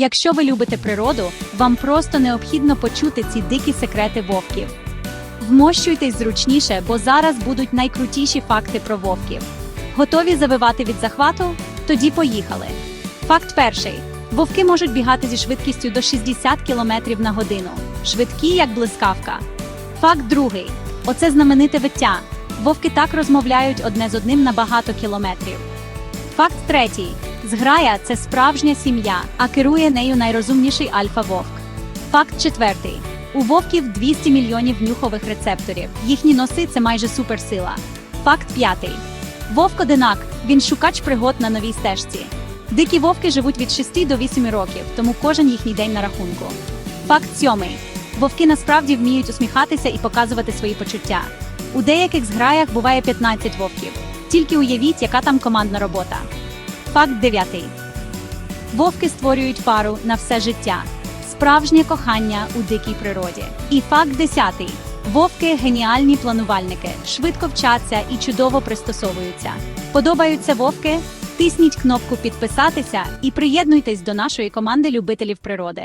Якщо ви любите природу, вам просто необхідно почути ці дикі секрети вовків. Вмощуйтесь зручніше, бо зараз будуть найкрутіші факти про вовків. Готові завивати від захвату? Тоді поїхали. Факт перший: вовки можуть бігати зі швидкістю до 60 км на годину, швидкі, як блискавка. Факт другий: оце знамените виття. Вовки так розмовляють одне з одним на багато кілометрів. Факт третій: зграя це справжня сім'я, а керує нею найрозумніший альфа-вовк. Факт четвертий: у вовків 200 мільйонів нюхових рецепторів. Їхні носи це майже суперсила. Факт п'ятий: вовк одинак, він шукач пригод на новій стежці. Дикі вовки живуть від 6 до 8 років, тому кожен їхній день на рахунку. Факт сьомий: вовки насправді вміють усміхатися і показувати свої почуття. У деяких зграях буває 15 вовків. Тільки уявіть, яка там командна робота. Факт дев'ятий. Вовки створюють пару на все життя. Справжнє кохання у дикій природі. І факт десятий. Вовки геніальні планувальники, швидко вчаться і чудово пристосовуються. Подобаються вовки? Тисніть кнопку підписатися і приєднуйтесь до нашої команди любителів природи.